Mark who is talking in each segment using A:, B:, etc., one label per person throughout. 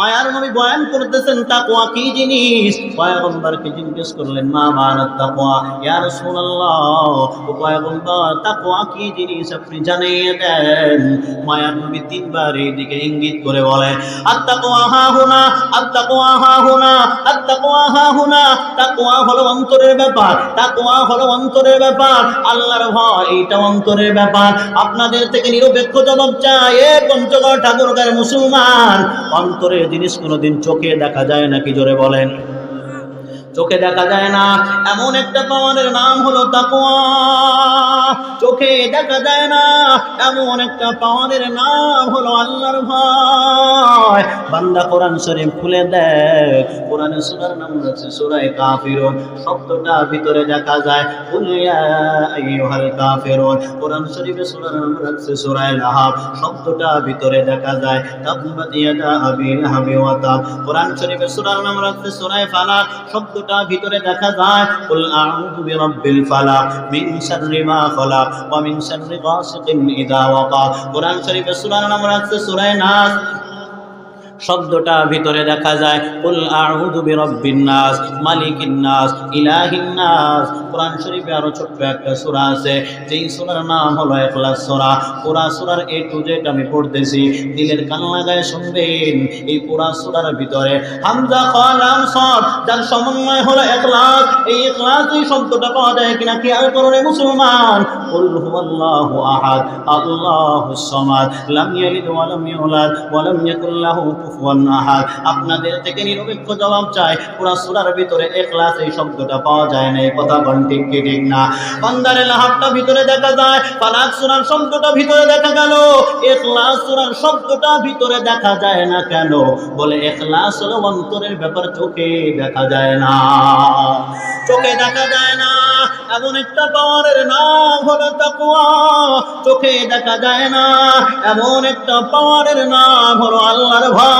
A: মায়ার নবী বয়ান করতেছেন, তাকওয়া কি জিনিস? পয়গম্বরকে জিজ্ঞেস করলেন, মা ও পয়গম্বর কি জিনিস আপনি জানিয়ে দেন? মায়ার নবী তিনবার এই দিকে ইঙ্গিত করে বলে, আত্তাকওয়া হা হুনা, আত্তাকওয়া হা হুনা হা হুনা হলো অন্তরের ব্যাপার হলো অন্তরের ব্যাপার, আল্লাহর ভয় এইটা অন্তরের ব্যাপার, আপনাদের থেকে নিরপেক্ষ জবাব চাই, এ পঞ্চগড় ঠাকুরগার মুসলমান, অন্তরের জিনিস কোনোদিন চোখে দেখা যায় নাকি জোরে বলেন? চোখে দেখা যায় না। এমন একটা পাওয়ারের নাম হলো তাকওয়া। চোখে দেখা যায় না। এমন একটা পাওয়ারের নাম হলো আল্লাহর ভয়। বান্দা কোরআন শরীফ খুলে দেয় কোরআনের সূরার নাম হচ্ছে সূরা কাফিরুন। শব্দটা ভিতরে দেখা যায়। কুল ইয়া আইয়ুহাল কাফিরুন। কোরআন শরীফে সূরার নাম হচ্ছে সূরা লাহাব। শব্দটা ভিতরে দেখা যায়। তাববাত ইয়াদা আবি লাহাবি ওয়া তাব কোরআন শরীফে সূরার নাম হচ্ছে সূরা ফালাক। শব্দটা ভিতরে দেখা যায়। কুল আউযু বিরাব্বিল ফালাক মিন শাররি মা খালাক ওয়া মিন শাররি গাসিকিন ইযা ওয়াকা। কোরআন শরীফে সূরা নাম রাখছে সূরা নাস। শব্দটা ভিতরে দেখা যায়। কুল আউযু বিরাব্বিন নাস, মালিকিন নাস, ইলাহিন নাস। কোরআন শরীফে আরও ছোট্ট একটা সূরা আছে। যেই সূরার নাম হলো ইখলাস সূরা। পুরা সূরার এ টু জেড আমি পড়তেছি। দিলের কান লাগায় শুনবেন। এই পুরা সূরার ভিতরে হামজা কলাম সদ, যার সমন্বয় হলো ইখলাস এই ইখলাস এই শব্দটা পাওয়া যায় কিনা খেয়াল করুন রে মুসলমান। কুল হুয়াল্লাহু আহাদ লাম ইয়ালিদ ওয়া লাম ইউলাদ, ওয়া লাম ইয়াকুল লাহু আপনাদের থেকে নিরপেক্ষ জবাব চাই। পুরা সূরার ভিতরে ইখলাস এই শব্দটা পাওয়া যায় না, এই কথা কোন ঠিক কি, ঠিক না। বান্দারে লাহাবটা ভিতরে দেখা যায় ফালাক সূরার শব্দটা ভিতরে দেখা গেল। ইখলাস সূরার শব্দটা ভিতরে দেখা যায় না কেন? বলে ইখলাস হলো অন্তরের ব্যাপার, চোখে দেখা যায় না। চোখে দেখা যায় না, এমন একটা পাওয়ারের নাম হলো তাকওয়া। চোখে দেখা যায় না, এমন একটা পাওয়ারের নাম হলো আল্লাহর ভয়।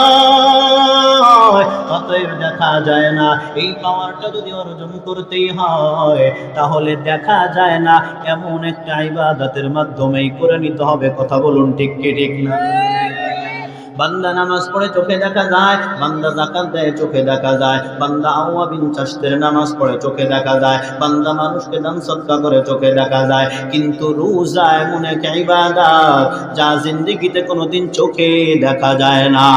A: অতএব দেখা যায় না, এই পাওয়ারটা যদি অর্জন করতেই হয়, তাহলে দেখা যায় না, এমন একটা ইবাদতের মাধ্যমেই করে নিতে হবে। কথা বলুন ঠিক কি, ঠিক না? বান্দা নামাজ পড়ে চোখে দেখা যায়, বান্দা জাকাত দেয় চোখে দেখা যায়, বান্দা আওয়াবিন চাষতের নামাজ পড়ে চোখে দেখা যায়, বান্দা মানুষকে দান সৎকা করে চোখে দেখা যায়। কিন্তু রোজা এমন এক ইবাদত যা জিন্দেগিতে কোনোদিন চোখে দেখা যায় না।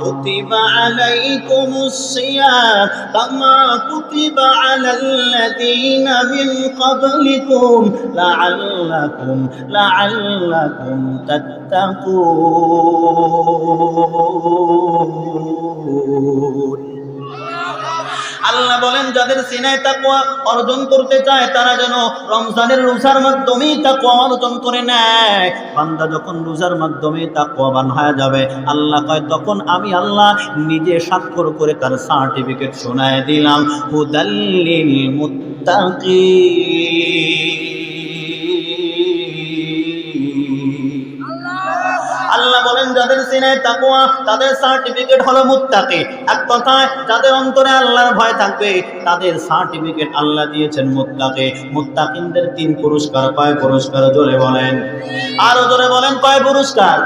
A: কুতিবা আলাইকুমুস সিয়াম কামা কুতিবা আলাল্লাযীনা মিন ক্বাবলিকুম লাআল্লাকুম লাআল্লাকুম তাত্তাকুন। আল্লাহ বলেন, যাদের সিনায় তাকওয়া অর্জন করতে চায়, তারা যেন রমজানের রোজার মাধ্যমে তাকওয়া অর্জন করে নেয়। বান্দা যখন রোজার মাধ্যমে তাকওয়াবান হয়ে যাবে, আল্লাহ কয়, তখন আমি আল্লাহ নিজে স্বাক্ষর করে তার সার্টিফিকেট শোনায় দিলাম। হুদাল্লিল মুত্তাকিন বলেন যাদের সিনায় তাকওয়া তাদের সার্টিফিকেট হলো মুত্তাকি। এক কথায়, যাদের অন্তরে আল্লাহর ভয় থাকবে, তাদের সার্টিফিকেট আল্লাহ দিয়েছেন মুত্তাকি। মুত্তাকিনদের তিন পুরস্কার কয় পুরস্কার? জোরে বলেন। আরও জোরে বলেন, কয় পুরস্কার?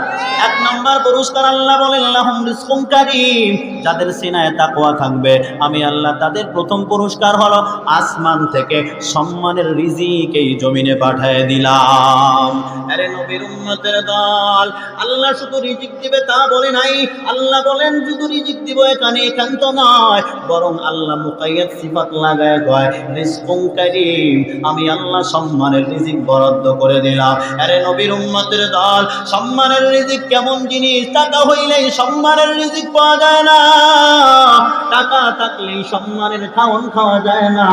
A: এক নম্বর পুরস্কার আল্লাহ বলেন, লাহুম রিজকুম কারীম। যাদের সিনায় তাকওয়া থাকবে, আমি আল্লাহ তাদের প্রথম পুরস্কার হলো আসমান থেকে সম্মানের রিজিক এই জমিনে পাঠিয়ে দিলাম। আরে নবীর উম্মতের দল, আল্লাহ শুধু রিজিক দিবে তা বলে নাই। আল্লাহ বলেন শুধু রিজিক দিব এখানে একান্ত নয়। বরং আল্লাহ মুকাইয়াত সিফাত লাগায়, কয় রিজকুম কারীম, আমি আল্লাহ সম্মানের রিজিক বরাদ্দ করে দিলাম। আরে নবীর উম্মতের দল, সম্মানের রিজিক কেমন জিনিস? টাকা হইলেই সম্মানের রিজিক পাওয়া যায় না। টাকা থাকলেই সম্মানের খাওন খাওয়া যায় না।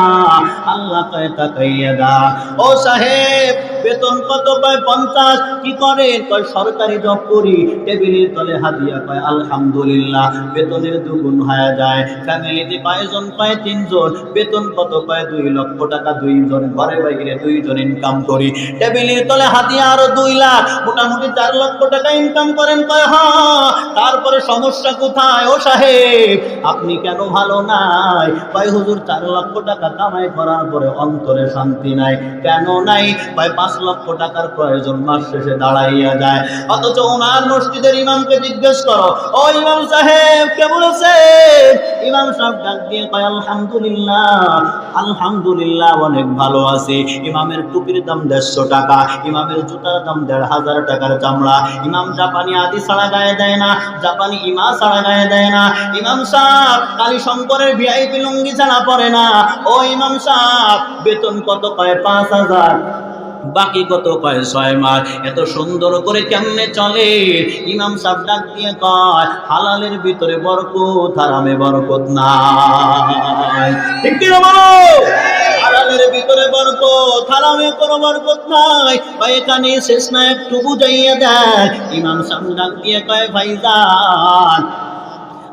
A: আল্লাহ কয়, তাকাইয়া দা ও সাহেব বেতন কত পায় পঞ্চাশ? কি করেন কয়, সরকারি জব করি। টেবিলের তলে হাদিয়া কয়, আলহামদুলিল্লাহ। বেতনের দুগুণ হয়ে যায়। ফ্যামিলিতে কয়জন? পায় তিনজন। বেতন কত পায় দুই লক্ষ টাকা। দুইজন ঘরে বাইরে, দুইজন ইনকাম করি। টেবিলের তলে হাদিয়া আরও দুই লাখ। মোটামুটি চার লক্ষ টাকা ইনকাম করেন কয় হ্যাঁ তারপরে সমস্যা কোথায়? ও সাহেব, আপনি কেন ভালো নাই? ভাই হুজুর, চার লক্ষ টাকা কামাই করার পরে অন্তরে শান্তি নাই। কেন নাই? ভাই পাঁচ লক্ষ টাকার প্রয়োজন, মাস শেষে দাঁড়াইয়া যায়। অথচ ওনার মসজিদের ইমামকে জিজ্ঞেস করো, ও ইমাম সাহেব, কে বলেছে ইমাম সাহেব ডাক দিয়ে কয়, আলহামদুলিল্লাহ আলহামদুলিল্লাহ, অনেক ভালো আছে। ইমামের টুপির দাম দেড়শো টাকা, ইমামের জুতার দাম দেড় হাজার টাকার চামড়া। ইমাম জাপানি আদি ছাড়া গায়ে দেয় না, জাপানি ইমা ছাড়া গায়ে দেয় না। ইমাম সাহেব, কালী শঙ্করের ভিআইপি লুঙ্গি ছাড়া পড়ে না। ও ইমাম সাহেব, বেতন কত পায় পাঁচ হাজার। বাকি কত কয় ছয় মাস? এত সুন্দর করে কেমনে চলে? ইমাম সাহেব ডাক দিয়ে কয়, হালালের ভিতরে বরকত, হারামে বরকত বরকত শেষ না দেয় কয়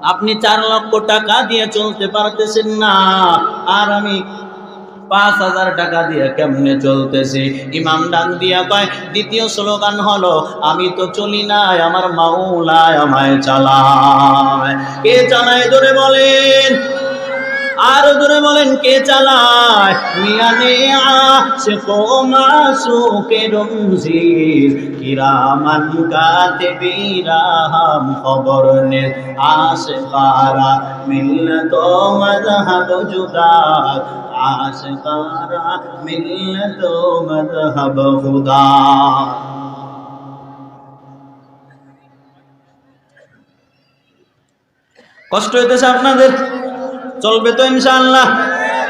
A: আপনি চার লক্ষ টাকা দিয়ে চলতে পারতেছেন না। আর আমি পাঁচ হাজার টাকা দিয়ে কেমনে চলতেছি? ইমাম ডান দিয়া কয়, দ্বিতীয় স্লোগান হলো, আমি তো চলি নাই, আমার মাউলায় আমায় চালায়। কে চালায় ধরে বলেন আর ধরে বলেন, কে চালায়? মিয়ানে আসে কো মাসুকে রমজির কিরামান কাতে খবর নে আসে পারা মিল্লত মযহাব জুদা আসে পারা মযহাব খুদা কষ্ট হইতেছে আপনাদের। চলবে তো ইনশাআল্লাহ।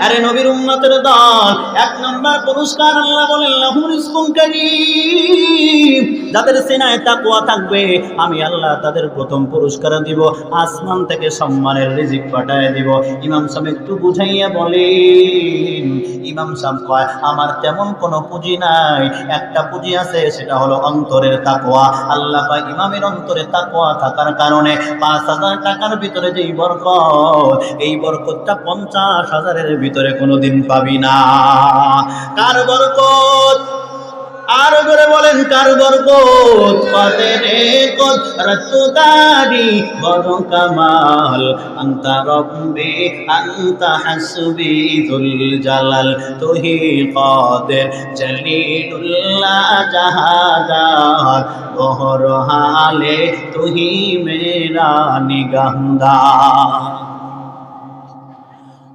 A: আরে নবীর উম্মতের দল এক নম্বর পুরস্কার আল্লাহ বলেন রিজকুন কারীম। যাদের সিনায় তাকওয়া থাকবে, আমি আল্লাহ তাদের প্রথম পুরস্কার দিব, আসমান থেকে সম্মানের রিজিক পাঠায় দিব। ইমাম সাহেব একটু বুঝাইয়া বলেন, ইমাম সাহেব কয়, আমার তেমন কোনো পুঁজি নাই। একটা পুঁজি আছে, সেটা হলো অন্তরের তাকওয়া। আল্লাহ কয় ইমামের অন্তরে তাকওয়া থাকার কারণে পাঁচ হাজার টাকার ভিতরে যেই বরকত, এই বরকতটা পঞ্চাশ হাজারের ভিতরে কোনোদিন পাবি না। কার বরকত? আর করে বলেন, কার বরকত? পাতে রে কত? রতুদারি বড় কামাল। আন্তা রব্বি, আন্তা হাসবি দুল জালাল তুহি কাদের জলিলুল্লাহ জাহাদার তোহর হালে তুহি মেরা নিগাহদার।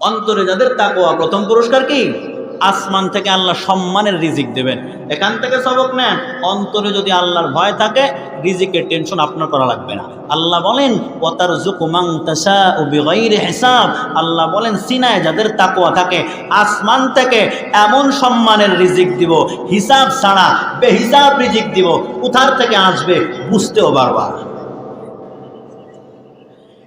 A: অন্তরে যাদের তাকওয়া, প্রথম পুরস্কার কি? আসমান থেকে আল্লাহ সম্মানের রিজিক দেবেন। এখান থেকে সবক নেন। অন্তরে যদি আল্লাহর ভয় থাকে, রিজিকের টেনশন আপনার করা লাগবে না। আল্লাহ বলেন ওয়াতার জুকুমাং তাসা ও বিগাইরে হিসাব। আল্লাহ বলেন, সিনায় যাদের তাকওয়া থাকে, আসমান থেকে এমন সম্মানের রিজিক দিব, হিসাব ছাড়া বেহিসাব রিজিক দিব। কোথার থেকে আসবে বুঝতেও পারবা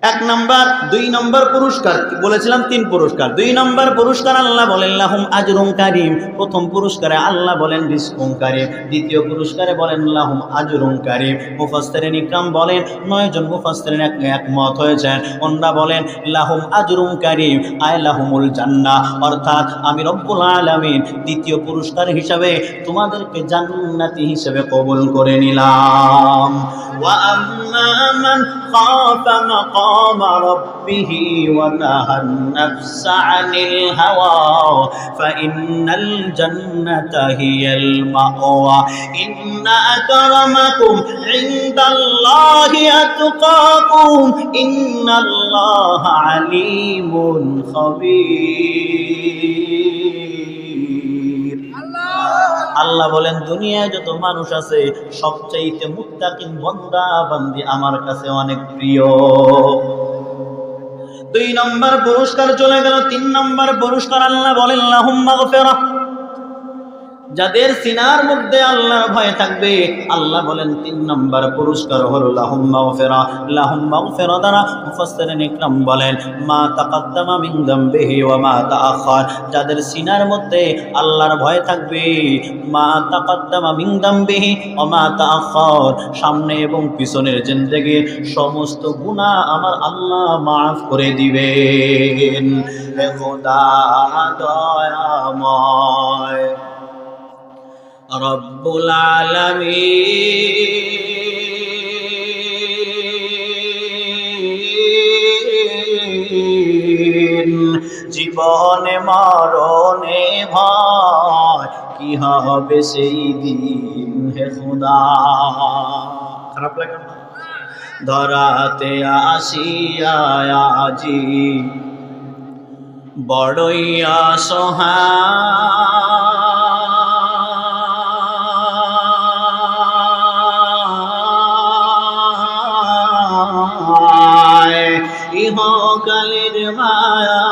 A: এক নাম্বার, দুই নম্বর পুরস্কার বলেছিলাম? তিন পুরস্কার। দুই নম্বর পুরস্কার আল্লাহ বলেন, লাহুম আজরুম কারিম। প্রথম পুরস্কারে আল্লাহ বলেন রিস্কুম কারিম। দ্বিতীয় পুরস্কারে বলেন, লাহুম আজরুম কারিম। মুফাসসিরিন ইকরাম বলেন নয়জন জন মুফাসসিরিন এক একমত হয়েছেন। অন্যরা বলেন, লাহুম আজরুম কারিম, আয় লাহুমুল জান্নাহ। অর্থাৎ, আমি রব্বুল আলামিন দ্বিতীয় পুরস্কার হিসাবে তোমাদেরকে জান্নাতি হিসেবে কবুল করে নিলাম। ওয়া আম্মা মান খাফা مقام ربه ونهى النفس عن الهوى. فإن الجنة هي المأوى. إن أكرمكم عند الله أتقاكم. إن الله عليم خبير. আল্লাহ বলেন, দুনিয়ায় যত মানুষ আছে, সবচাইতে মুত্তাকিন বন্দা, বান্দি আমার কাছে অনেক প্রিয়। দুই নম্বর পুরস্কার চলে গেল, তিন নম্বর পুরস্কার আল্লাহ বলেন যাদের সিনার মধ্যে আল্লাহর ভয় থাকবে, আল্লাহ বলেন, তিন নম্বর পুরস্কার হলো লাহুম মাগফিরা। লাহুম ফেরা দ্বারা মুফাসসিরিন ইকরাম বলেন, মা তাকাদ্দামা মিন যামবিহি ওয়া মা তাআখার। যাদের সিনার মধ্যে আল্লাহর ভয় থাকবে, মা তাকাদ্দামা মিন যামবিহি ওয়া মা তাআখার। সামনে এবং পিছনের জিন্দেগি সমস্ত গুনাহ আমার আল্লাহ মাফ করে দিবেন। হে খোদা দয়াময়। রব্বুল আলামিন। জীবনে মরণে ভয়, কি হবে সেই দিন হে খুদা? খারাপ লাগে না? ধরাতে আসিয়া আজি। বড়ইয়া সোহা ইহকালের মায়া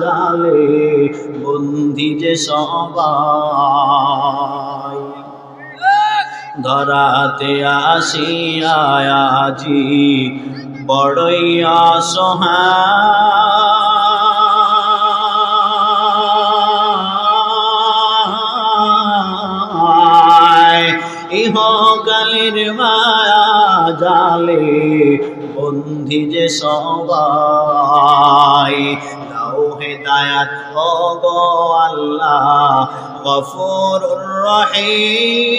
A: জালে বন্দি যে সবাই। ধরাতে আসিয়াজি বড়ই অসহায়। ইহকালের মায়া জালে বন্ধি যে সবাই, দাও হেদায়াত, ও গো আল্লাহ গফুর রহিম।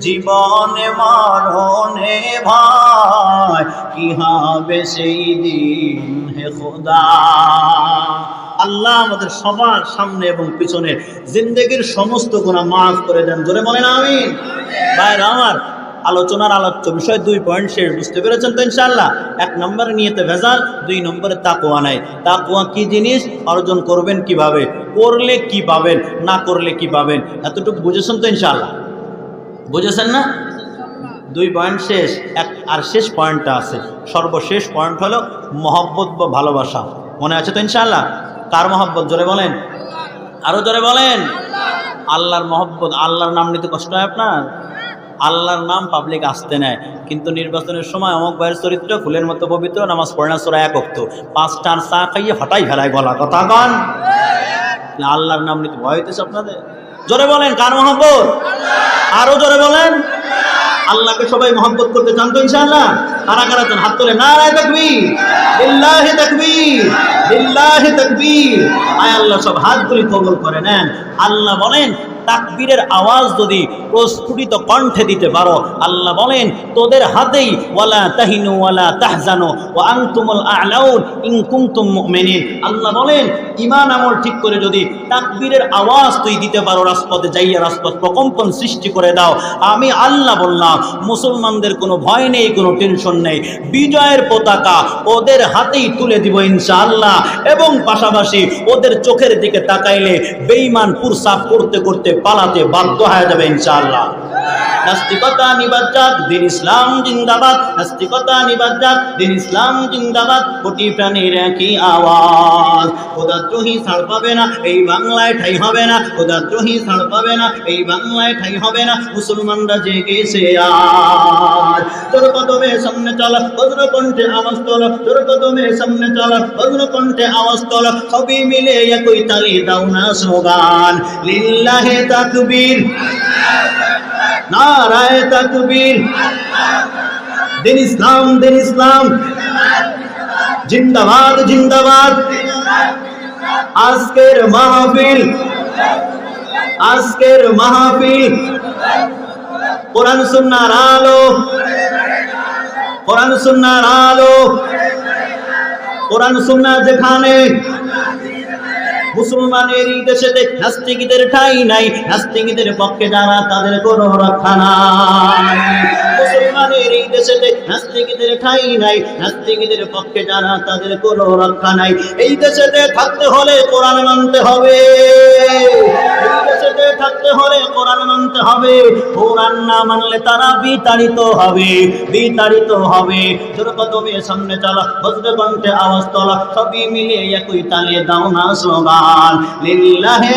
A: জীবনে মরণে ভাই, কি হবে সেই দিন হে খোদা? আল্লাহ আমাদের সবার সামনে এবং পিছনে জিন্দগির সমস্ত গুণা মাফ করে দেন। জোরে বলেন আমি ভাইরা আমার আলোচনার আলোচ্য বিষয় দুই পয়েন্ট শেষ, বুঝতে পেরেছেন তো ইনশাল্লাহ এক নম্বরে নিয়েতে ভেজাল, দুই নম্বরে তাকুয়া নাই। তাকুয়া কি জিনিস? অর্জন করবেন কীভাবে? করলে কি পাবেন? না করলে কি পাবেন? এতটুকু বুঝেছেন তো ইনশাল্লাহ বুঝেছেন না? দুই পয়েন্ট শেষ, এক আর শেষ পয়েন্টটা আছে। সর্বশেষ পয়েন্ট হলো মহব্বত বা ভালোবাসা। মনে আছে তো ইনশাল্লাহ কার মহব্বত? জোরে বলেন। আরও জোরে বলেন। আল্লাহর মহব্বত, আল্লাহর নাম নিতে কষ্ট হয় আপনার? আল্লাহর নাম পাবলিক আসতে নেয়। কিন্তু নির্বাচনের সময় অমক ভাইয়ের চরিত্র, ফুলের মতো পবিত্র, নামাজ পড়ে না, সোরা এক অক্ত পাঁচটার চা খাইয়ে হঠাই ফেলায় গলা। কথা কন। আল্লাহর নাম নিতে ভয় হইতেছে আপনাদের? জোরে বলেন, কার মহব্বত? আরও জোরে বলেন। আল্লাহকে সবাই মহব্বত করতে চান তো ইনশাআল্লাহ। কারা কারা চান হাত তোলে। নারায় তাকবীর। লিল্লাহি তাকবীর। লিল্লাহি তাকবীর। আয় আল্লাহ সব হাতগুলি কবল করে নেন। আল্লাহ বলেন তাকবীরের আওয়াজ যদি প্রস্ফুটিত কণ্ঠে দিতে পারো, আল্লাহ বলেন, তোদের হাতেই ওয়ালা তাহিনু ওয়ালা তাহজানু ওয়া আনতুমুল আ'লাউন ইন কুনতুম মুমিনিন। আল্লাহ বলেন, ঈমান আমল ঠিক করে যদি তাকবীরের আওয়াজ তুই দিতে পারো, রাজপথে যাইয়া রাজপথ প্রকম্পন সৃষ্টি করে দাও। আমি আল্লাহ বললাম, মুসলমানদের কোনো ভয় নেই, কোনো টেনশন নেই। বিজয়ের পতাকা ওদের হাতেই তুলে দিব ইনশাআল্লাহ এবং পাশাপাশি ওদের চোখের দিকে তাকাইলে বেঈমান পুরসাফ করতে করতে পালাতে বাধ্য হয়ে যাবে ইনশাআল্লাহ। নাস্তিকতা নিবাজ্জাত, দিন ইসলাম জিন্দাবাদ। নাস্তিকতা নিবাজ্জাত, দিন ইসলাম জিন্দাবাদ। কোটি প্রাণীর একই আওয়াজ। খোদাদ্রোহী ছাড় পাবে না, এই বাংলায় ঠাই হবে না। খোদাদ্রোহী ছাড় পাবে না, এই বাংলায় ঠাই হবে না। মুসলমানরা জেগেছে আজ। তোর কদমে সামনে চল বজ্র কণ্ঠে আওয়াজ তোল। তোর কদমে সামনে চল বজ্র কণ্ঠে আওয়াজ তোল। সবই মিলে একই তালি দাও না স্লোগান। লিল্লাহে তাকবীর। নারায় তাকবীর। দিন ইসলাম দিন ইসলাম। জিন্দাবাদ জিন্দাবাদ। আজকের মাহফিল আজকের মাহফিল। কোরআন, সুন্নার আলো। কোরআন, সুন্নার আলো। কোরআন সুন্না যেখানে মুসলমানের এই দেশেতে নাস্তিকদের ঠাই নাই। নাস্তিকদের পক্ষে যারা তাদের কোনো রক্ষা নাই। মুসলমানের এই দেশেতে নাস্তিকদের ঠাই নাই। নাস্তিকদের পক্ষে যারা তাদের কোনো রক্ষা নাই। এই দেশেতে থাকতে হলে কোরআন মানতে হবে। থাকতে বিতাড়িত হবে। সামনে চলা আওয়াজ তোলা। সবই মিলে একই তালে দাও না স্লোগান। লিল্লাহে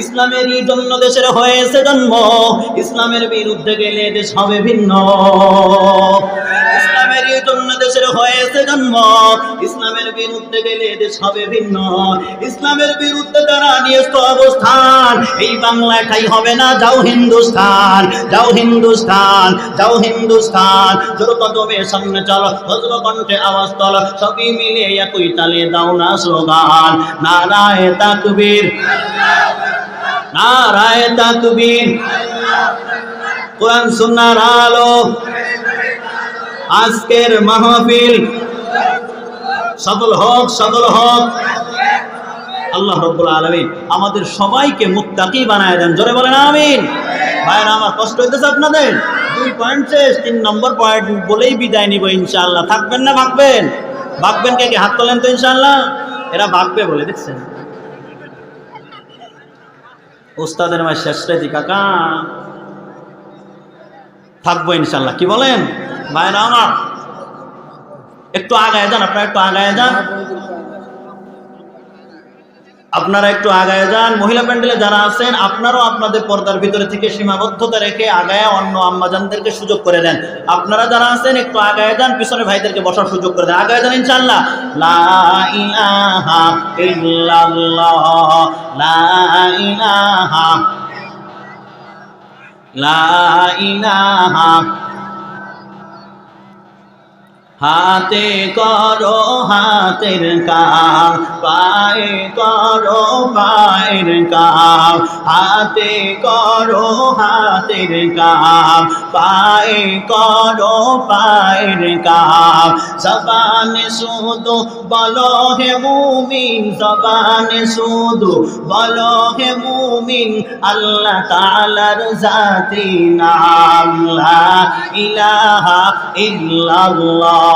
A: ইসলামের জন্য দেশের হয়েছে জন্ম, ইসলামের বিরুদ্ধে গেলে দেশ হবে ভিন্ন। ইসলামের জন্য দেশের হয়েছে জন্ম, ইসলামের বিরুদ্ধে গেলে দেশ হবে ভিন্ন। ইসলামের বিরুদ্ধে যারা নিয়েছে অবস্থান, এই বাংলায় ঠাই হবে না, যাও হিন্দুস্তান যাও হিন্দুস্তান যাও হিন্দুস্তান। জোর কদমে সামনে চলো বজ্র কণ্ঠে আওয়াজ তল, সবই মিলে একই তালে দাও না স্লোগান। নারায় তাকবীর। আজকের মাহফিল সফল হোক সফল হোক। আল্লাহ রব্বুল আলমিন আমাদের সবাইকে মুক্তাকি বানায় দেন। জোরে বলেন, আমিন। ভাইরা আমার কষ্ট হইতেছে আপনাদের? দুই পয়েন্ট শেষ, তিন নম্বর পয়েন্ট বলেই বিদায় নিব ইনশাআল্লাহ। থাকবেন না, ভাগবেন? ভাগবেন কে হাত তোলেন তো ইনশাআল্লাহ? এরা ভাববে বলে, দেখছেন? ওস্তাদের মায়ের শেষ রেতি কাকা। থাকব ইনশাল্লাহ। কি বলেন? ভাইরা আমার, একটু আগায় যান, আপনারা একটু আগায় যান। আপনারা একটু আগায় যান। মহিলা প্যান্ডেলে যারা আছেন, আপনারাও আপনাদের পর্দার ভিতরে থেকে সীমাবদ্ধতা রেখে আগায় অন্য আম্মাজানদেরকে সুযোগ করে দেন। আপনারা যারা আছেন, একটু আগায় যান পিছনে ভাইদেরকে বসার সুযোগ করে দেন। আগায় যান ইনশাল্লাহ লা ইলাহা হাতে করো হাতের কাম পায়ে করো পায়ের কাম হাতে করো হাতের কাম পায়ে করো পায়ের কাম জবানে শুধু বলো হে মুমিন, জবানে শুধু বলো হে মুমিন, আল্লাহ তাআলার জাতি নাম ইলাহা ইল্লাল্লাহ।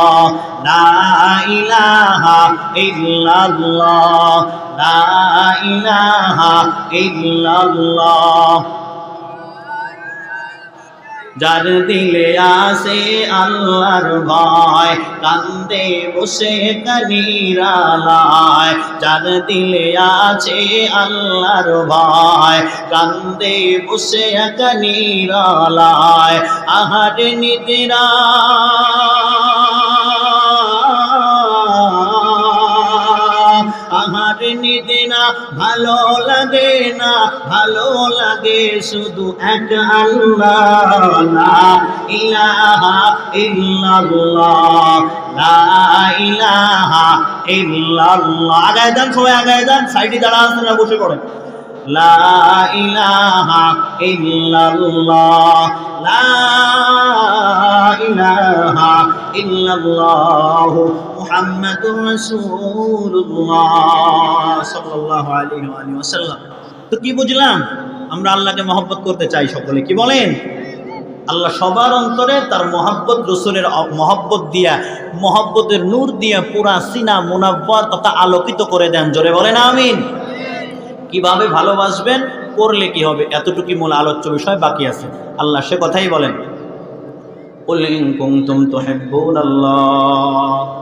A: যার দিলে আসে আল্লাহর ভয়, কান্দে বসে কানিরালায় যার দিলে আছে আল্লাহর ভয়, কান্দে বসে কানিরালায় আহার নিদিরা আহার নিদিনা ভালো লাগে না, ভালো লাগে শুধু এক আল্লাহ। লা ইলাহা ইল্লাল্লাহ, লা আগায় যান সবাই, আগায় যান সাইডে যারা আছেন তারা বসে পড়েন। লা লা মুহাম্মাদুর রাসূলুল্লাহ সাল্লাল্লাহু আলাইহি ওয়া আলিহি ওয়াসাল্লাম তো কি বুঝলাম আমরা আল্লাহকে মহব্বত করতে চাই সকলে কি বলেন আল্লাহ সবার অন্তরে তার মহাব্বত রসুলের মহব্বত দিয়া মহব্বতের নূর দিয়া পুরা সিনা মুনাব্বর তথা আলোকিত করে দেন জোরে বলেন আমিন কিভাবে ভালোবাসবেন করলে কি হবে এতটুকু মূল আলোচ্য বিষয় বাকি আছে আল্লাহ সে কথাই বলেন قل إن كنتم تحبون الله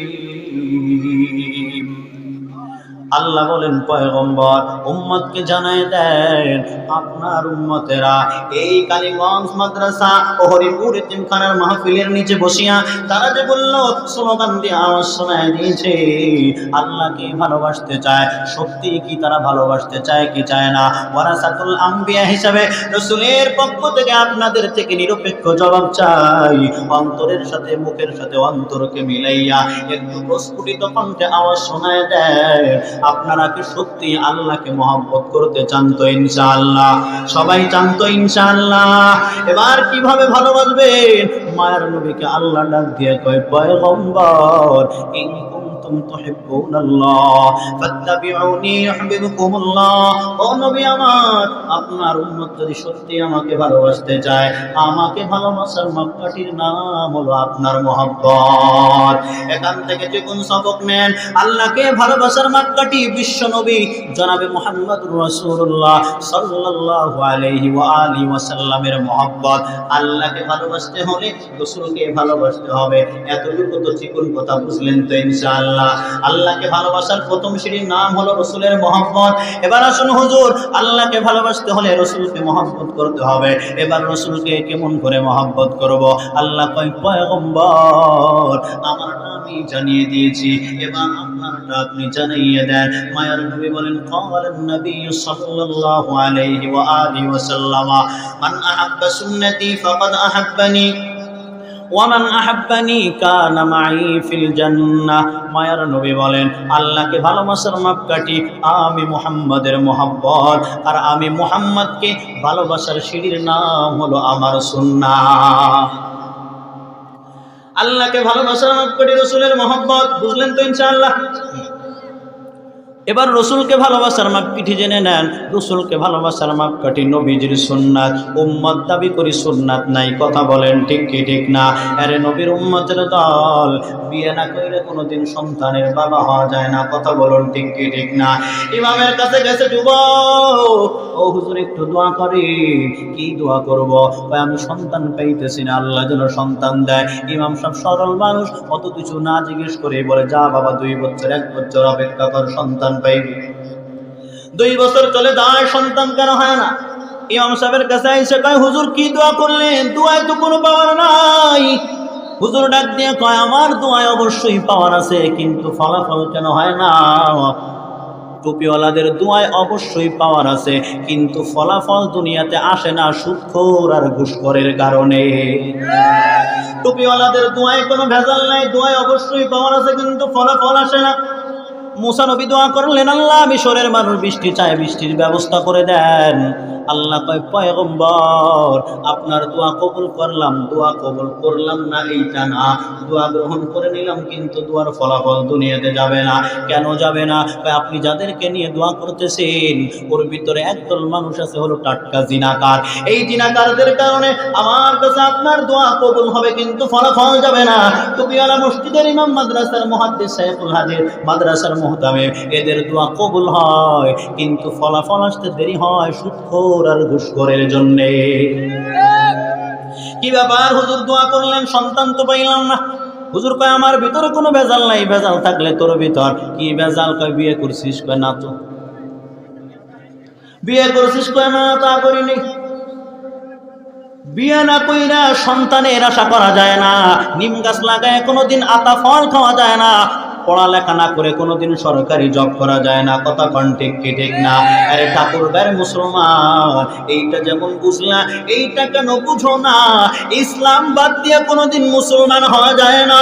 A: আল্লাহ বলেন, পয়গম্বর, উম্মতকে জানায় দেন, আপনার উম্মতেরা এই কালীগঞ্জ মাদ্রাসা ও হরিপুর এতিমখানার মাহফিলের নিচে বসিয়া, তারা যে বলল, স্লোগান দিয়ে আওয়াজ শোনায় দিয়েছে। আল্লাহকে ভালোবাসতে চায়? সত্যি কি তারা ভালোবাসতে চায়, কি চায় না? ওয়ারাসাতুল আম্বিয়া হিসাবে রসুলের পক্ষ থেকে আপনাদের থেকে নিরপেক্ষ জবাব চাই। অন্তরের সাথে, মুখের সাথে অন্তরকে মিলাইয়া একটু প্রস্ফুটিত কণ্ঠে আওয়াজ শোনায় দেয় আপনারা কি সত্যি আল্লাহকে মহব্বত করতে চান তো ইনশাআল্লাহ? সবাই চান তো ইনশাআল্লাহ। এবার কীভাবে ভালোবাসবেন? মায়ের নবীকে আল্লাহ ডাক দিয়ে কয়, পয়গম্বর কুনতুম তুহিব্বুনাল্লাহ ফাত্তাবিউনি ইউহিব্বুকুমুল্লাহ ও নবী আমার, আপনার উম্মত যদি সত্যি আমাকে ভালোবাসতে চায়, আমাকে ভালোবাসার মাপকাঠির নাম হলো আপনার মহব্বত। এখান থেকে যে কোন সবক নেন, আল্লাহকে ভালোবাসার মাপকাঠি বিশ্ব নবী জনাবে মোহাম্মদ রাসূলুল্লাহ সাল্লাল্লাহু আলাইহি ওয়া আলিহি ওয়াসাল্লামের মহব্বত। আল্লাহকে ভালোবাসতে হলে রাসূলকে ভালোবাসতে হবে। এতটুকু তো চিকুন কথা বুঝলেন তো ইনশাআল্লাহ। ভালোবাসা আল্লাহকে ভালোবাসার প্রথম সিঁড়ির নাম হলো রসুলের মোহাম্মত এবার আসুন হুজুর, আল্লাহকে ভালোবাসতে হলে রসুলকে মহব্বত করতে হবে। এবার রসুলকে কেমন করে মহব্বত করব? আল্লাহ কয় আমার আমি জানিয়ে দিয়েছি। এবার আপনারটা আপনি জানিয়ে দেন। মায়ার নবী বলেন কওয়ালান নবী সাল্লাল্লাহু আলাইহি ওয়া আলিহি ওয়া সাল্লাম মান আহাব্বা সুন্নতি ফাকাদ আহাব্বানি। ওয়ামান আহাব্বানি কানা মাই ফিল জান্নাহ। মায়ার নবী বলেন, আল্লাহকে ভালোবাসার মাপকাঠি আমি মুহাম্মাদের মোহাব্বত, আর আমি মুহাম্মদকে ভালোবাসার সিঁড়ির নাম হলো আমার সুন্নাহ। আল্লাহকে ভালোবাসার মাপকাঠি রসুলের মোহাম্মত বুঝলেন তো ইনশাআল্লাহ? এবার রসুলকে ভালোবাসার মাপকাঠি জেনে নেন, রসুলকে ভালোবাসার মাপকাঠি নবীজির সুন্নাত। উম্মত দাবি করি সুন্নাত নাই, কথা বলেন ঠিক কি ঠিক না? আরে নবীর উম্মতের দল, বিয়ে না করলে কোনোদিন সন্তানের বাবা হওয়া যায় না, কথা বলুন ঠিক কি ঠিক না? ইমামের কাছে গেছে যুব ও হুজুর একটু দোয়া করি। কি দোয়া করব? কয় আমি সন্তান পাইতেছি না, আল্লাহ যেন সন্তান দেয়। ইমাম সব সরল মানুষ, অত কিছু না জিজ্ঞেস করে বলে, যা বাবা, দুই বছর, এক বছর অপেক্ষা কর, সন্তান পাইবি। দুই বছর চলে যায়, সন্তান কেন হয় না? ইমাম সাহেবের কাছে এসে কয়, হুজুর, কি দোয়া করলেন? দোয়ায় তো কোনো পাওয়ার নাই। হুজুর ডাক দিয়ে কয়, আমার দোয়ায় অবশ্যই পাওয়ার আছে, কিন্তু ফলাফল কেন হয় না? টুপিওয়ালাদের দোয়ায় অবশ্যই পাওয়ার আছে, কিন্তু ফলাফল দুনিয়াতে আসে না সুৎখোর আর ঘুষখোরের কারণে। টুপিওয়ালাদের দোয়ায় কোনো ভেজাল নাই, দোয়ায় অবশ্যই পাওয়ার আছে, কিন্তু ফলাফল আসে না। মুসা নবী দোয়া করলেন, আল্লাহ মিশরের মানুষ বৃষ্টি চায়, বৃষ্টির ব্যবস্থা করে দেন। আল্লাহ কয়, পয়গম্বর, আপনার দোয়া কবুল করলাম, দোয়া কবুল করলাম না, এইটা না। দোয়া গ্রহণ করে নিলাম, কিন্তু দোয়ার ফলাফল দুনিয়াতে যাবে না। কেন যাবে না? আপনি যাদেরকে নিয়ে দোয়া করতেছেন, ওর ভিতরে একদল মানুষ আছে, হলো টাটকা জিনাকার। এই জিনাকারদের কারণে আমার কাছে আপনার দোয়া কবুল হবে, কিন্তু ফলাফল যাবে না। টুপিওয়ালা মসজিদের ইমাম, মাদ্রাসার মহাদ্দেশ সাইফুল হাজির মাদ্রাসার মুহতামে এদের দোয়া কবুল হয়। কিন্তু ফলাফল আসতে দেরি হয় সুৎখোর আর ঘুষখোরের জন্যে। কি ব্যাপার? হুজুর দোয়া করলেন, সন্তান তো পাইলাম না। হুজুর কয়, আমার ভিতরে কোনো ভেজাল নাই, ভেজাল থাকলে তোর ভিতর। কি ভেজাল? কয়, বিয়ে করছিস? কয়, না তো। বিয়ে করছিস? কয়, না, তা করিনি। বিয়ে না কইরা সন্তানের আশা করা যায় না। নিম গাছ লাগায় কোনোদিন আতা ফল খাওয়া যায় না। পড়ালেখা না করে কোনোদিন সরকারি জব করা যায় না। কথা কন ঠিক কি ঠিক না? আরে ঠাকুর গায়ের মুসলমান, এইটা যেমন বুঝলা, এইটা কেন বুঝো না? ইসলাম বাদ দিয়ে কোনোদিন মুসলমান হওয়া যায় না।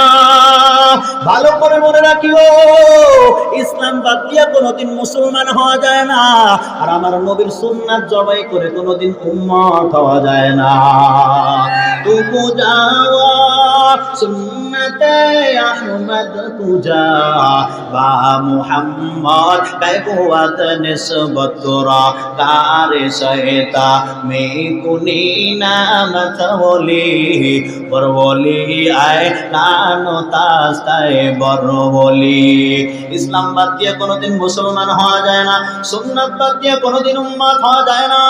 A: ভালো করে মনে রাখিও, ইসলাম বাদ দিয়ে কোনোদিন মুসলমান হওয়া যায় না। আর আমার নবীর সুন্নাত জবাই করে কোনোদিন উম্মত হওয়া যায় না। তবু যাওয়া ইসলাম বাদ দিয়ে কোনোদিন মুসলমান হওয়া যায় না, সুন্নাত বাদ দিয়ে কোনোদিন উম্মাত হওয়া যায় না।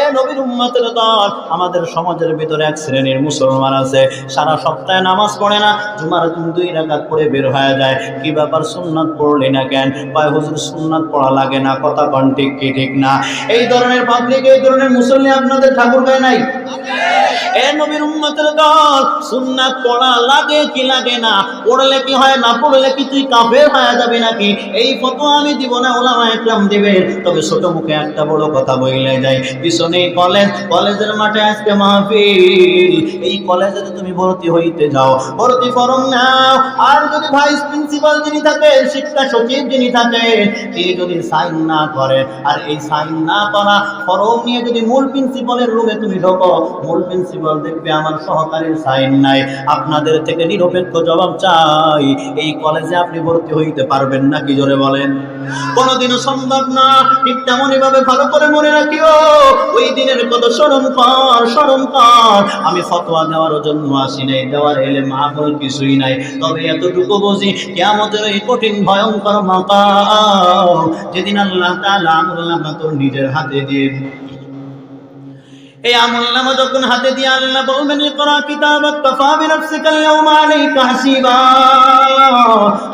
A: এ নবীর উম্মতের দল, আমাদের সমাজের ভিতরে এক শ্রেণির মুসলমান আছে, সারা সপ্তাহে নামাজ পড়ে না জুমার দুই রাকাত পড়ে বের হয়ে যায়। কি ব্যাপার সুন্নাত পড়লি না কেন? কয়, হুজুর, সুন্নাত পড়া লাগে না। কথা কন ঠিক কি ঠিক না? এই ধরনের পাবলিক এই ধরনের মুসল্লি আপনাদের ঠাকুর গায়ে নাই? আমি দিব না তবে ছোট মুখে একটা বড় কথা বইলে যায়। কলেজ, কলেজের মাঠে এই কলেজে তুমি ভর্তি হইতে যাও। ভর্তি ফরম নাও আর যদি ভাইস প্রিন্সিপাল যিনি থাকেন শিক্ষা সচিব যিনি থাকেন তিনি যদি সাইন না করে, আর এই সাইন না করা ফরম নিয়ে যদি মূল প্রিন্সিপালের রুমে তুমি ঢোকো, মূল প্রিন্সিপাল দেখবে আমার সহকারীর সাইন নাই। আপনাদের থেকে নিরপেক্ষ জবাব চাই। এই কলেজে আপনি ভর্তি হইতে পারবেন না, কি জোরে বলেন? কোনোদিনও সম্ভব না। ঠিক তেমনই ভাবে ভালো করে মনে রাখিও, ওই দিনের কত স্মরণ কর স্মরণ কর। আমি ফতোয়া দেওয়ার জন্য আসি নাই। দেওয়ার এলে মাহবল কিছুই নাই তবে এতটুকু বুঝি কেমতের এই কঠিন, ভয়ঙ্কর মাপা যেদিন আল্লাহ তালা আমরুল্লাহ তোর নিজের হাতে দিয়ে। এই আমল নামা যখন হাতে দিয়ে আল্লাহ বলবেন, ইকরা কিতাবাক কাফা বিনাফসিকা আল-ইয়াওমা আলাইকা হাসিবা।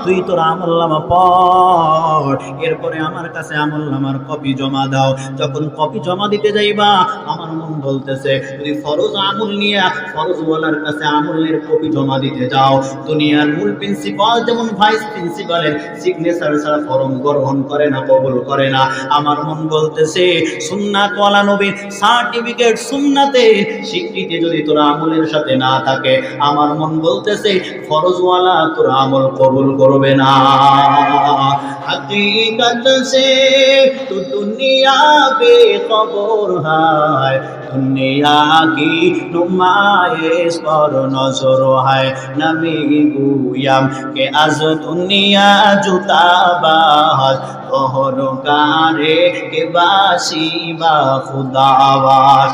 A: তুই তোর আমল নামা পড়। এরপরে আমার কাছে আমল নামার কপি জমা দাও। যখন কপি জমা দিতে যাইবা, আমার মন বলতেছে তুই ফরজ আমল নিয়ে ফরজ ওয়ালার কাছে আমলের কপি জমা দিতে যাও, দুনিয়ার মূল প্রিন্সিপাল যেমন ভাইস প্রিন্সিপালের সিগনেচার ছাড়া ফরম গ্রহণ করে না, কবুল করে না। আমার মন বলতেছে সুন্নাত ওয়ালা নবীর সার্টিফিকেট সুন্নাতে স্বীকৃতি যদি তোর আমলের সাথে না থাকে, আমার মন বলতেছে, ফরজওয়ালা তোর আমল কবুল করবে না। তো দুনিয়া বে খবর হায়, দুনিয়া কি স্বর নজর হায়? গুয়াম, কে আজ দুনিয়া জুতা বাহাজ অহরকারে কে বাসি বা খুদা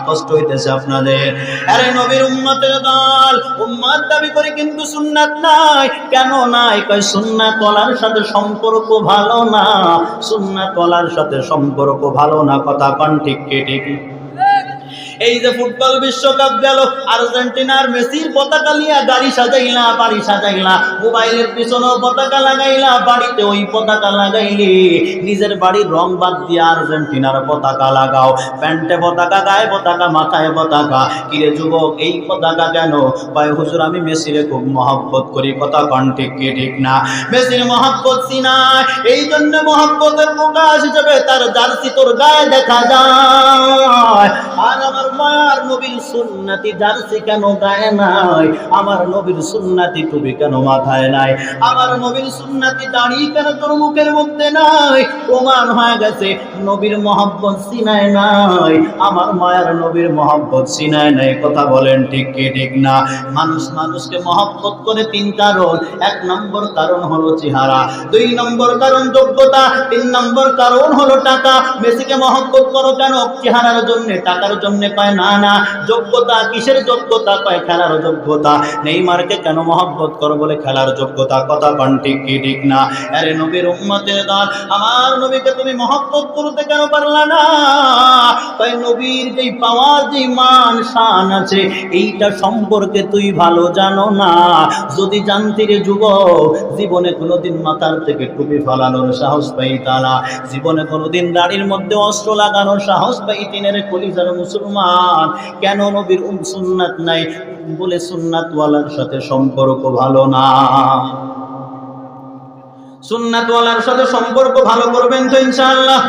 A: কষ্ট হইতেছে আপনাদের। আরে নবীর উম্মতের দল উম্মত দাবি করে কিন্তু সুন্নাত নাই। কেন নাই? কয়, সুন্নাত কলার সাথে সম্পর্ক ভালো না। সুন্নাত কলার সাথে সম্পর্ক ভালো না। কথা কন ঠিক কে ঠিক? এই যে ফুটবল বিশ্বকাপ গেল, আর্জেন্টিনার মেসির পতাকা লিয়া গাড়ি সাজাইলা, বাড়ি সাজাইলা, মোবাইলের পিছনে পতাকা লাগাইলা, বাড়িতে ওই পতাকা লাগাইলি। নিজের বাড়ির রং বাদ দিয়ে আর্জেন্টিনার পতাকা লাগাও। প্যান্টে পতাকা, গায়ে পতাকা, মাথায় পতাকা। কিরে যুবক, এই পতাকা কেন? কয়, হুজুর, আমি মেসিরে খুব মহব্বত করি। কথা কন ঠিক কি ঠিক না? মেসির মহব্বত সিনায়, এই জন্য মহব্বতের প্রকাশ হিসেবে তার জার্সি তোর গায়ে দেখা যায়। আর আমার মায়ার নবীর সুন্নাতি জার্সি কেন গায়ে নাই? আমার নবীর সুন্নাতি টুপি কেন মাথায় নাই? আমার নবীর সুন্নাতি দাড়ি কেন তোর মুখের মধ্যে নাই? প্রমাণ হয়ে গেছে, নবীর মহব্বত সিনায় নাই। আমার মায়ার নবীর মহব্বত সিনায় নাই, কথা বলেন ঠিক কি ঠিক না? মানুষ মানুষকে মহব্বত করে তিন কারণ। এক নম্বর কারণ হলো চেহারা, দুই নম্বর কারণ যোগ্যতা, তিন নম্বর কারণ হলো টাকা। মেসিকে মহব্বত করো কেন? চেহারার জন্য, টাকার জন্য কয়, না না, যোগ্যতা কিসের যোগ্যতা? কয়, খেলার যোগ্যতা। নেইমারকে কেন মহব্বত করো বলে খেলার যোগ্যতা? কথা কন ঠিক কি, ঠিক না? আরে নবীর উম্মতের দল, আমার নবীকে তুমি মহব্বত করতে কেন পারলা না? তাই নবীর যেই পাওয়ার যেই মান, শান আছে, এইটা সম্পর্কে তুই ভালো জানো না। যদি জানতি রে যুবক জীবনে কোনোদিন মাথার থেকে টুপি ফালানোর সাহস পাইতা না, জীবনে কোনোদিন দাড়ির মধ্যে অস্ত্র লাগানোর সাহস পাইতিনে রে কলিজার মুসলমান কেন নবীর উম সুন্নাত নাই? বলে সুন্নাতওয়ালার সাথে সম্পর্ক ভালো না। সুন্নাতওয়ালার সাথে সম্পর্ক ভালো করবেন তো ইনশাআল্লাহ।